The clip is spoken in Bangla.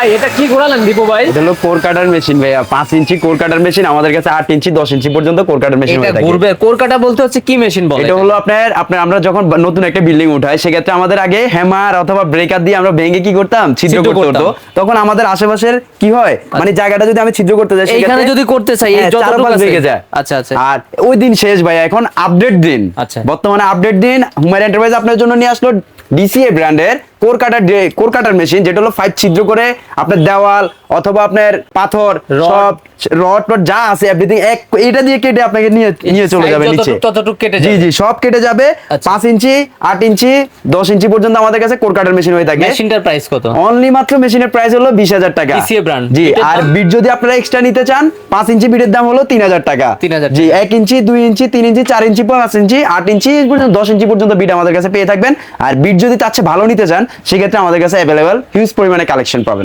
ভাই এটা কি ঘোরালেন দীপু ভাই? এটা হলো কোর কাটার মেশিন ভাইয়া। ইঞ্চি কোর কাটার মেশিন আমাদের কাছে ইঞ্চি দশ ইঞ্চি পর্যন্ত কোর কাটার মেশিন এটা ঘুরবে। কোরকাটা বলতে হচ্ছে কি মেশিন বলে এটা হলো আপনার আপনার আমরা যখন নতুন একটা বিল্ডিং উঠাই সেক্ষেত্রে আমাদের আগে হ্যামার অথবা ব্রেকার দিয়ে আমরা ভেঙে কি করতাম? ছিদ্র ছিদ্র করতে হতো। তখন আমাদের আশেপাশের কি হয়? মানে জায়গাটা যদি আমি ছিদ্র করতে যাই সেক্ষেত্রে- যদি করতে চাই, এই হ্যাঁ, যতটুকু ভেঙে যায়। আচ্ছা, আচ্ছা। আর ওই দিন শেষ ভাই এখন আপডেট দিন। আচ্ছা। বর্তমানে আপডেট দিন। হুমায়ুন এন্টারপ্রাইজ আপনার জন্য নিয়ে আসলো ডিসিএ ব্র্যান্ডের core cutter core cutter machine যেটা হলো ফাইভ ছিদ্র করে আপনার দেওয়াল অথবা আপনার পাথর। সব রড টড যা আছে এভরিথিং এক এটা দিয়ে কেটে আপনাকে নিয়ে নিয়ে চলে যাবে নিচে। ততটুক কেটে জি যাবে। জি সব কেটে যাবে। আচ্ছা। পাঁচ ইঞ্চি আট ইঞ্চি দশ ইঞ্চি পর্যন্ত আমাদের কাছে কোর কাটার মেশিন হয়ে থাকে। মেশিনটার প্রাইস কত? অনলি মাত্র মেশিনের প্রাইস হলো বিশ হাজার টাকা। DCA brand। G R bit যদি আপনারা এক্সট্রা নিতে চান পাঁচ ইঞ্চি বিটের দাম হলো তিন হাজার টাকা। 3000 জি এক ইঞ্চি দুই ইঞ্চি তিন ইঞ্চি চার ইঞ্চি পাঁচ ইঞ্চি আট ইঞ্চি পর্যন্ত দশ ইঞ্চি পর্যন্ত বিট আমাদের কাছে পেয়ে থাকবেন। আর বিট যদি তার চেয়ে ভালো নিতে চান সেক্ষেত্রে আমাদের কাছে অ্যাভেলেবেল হিউজ পরিমাণে কালেকশন পাবেন।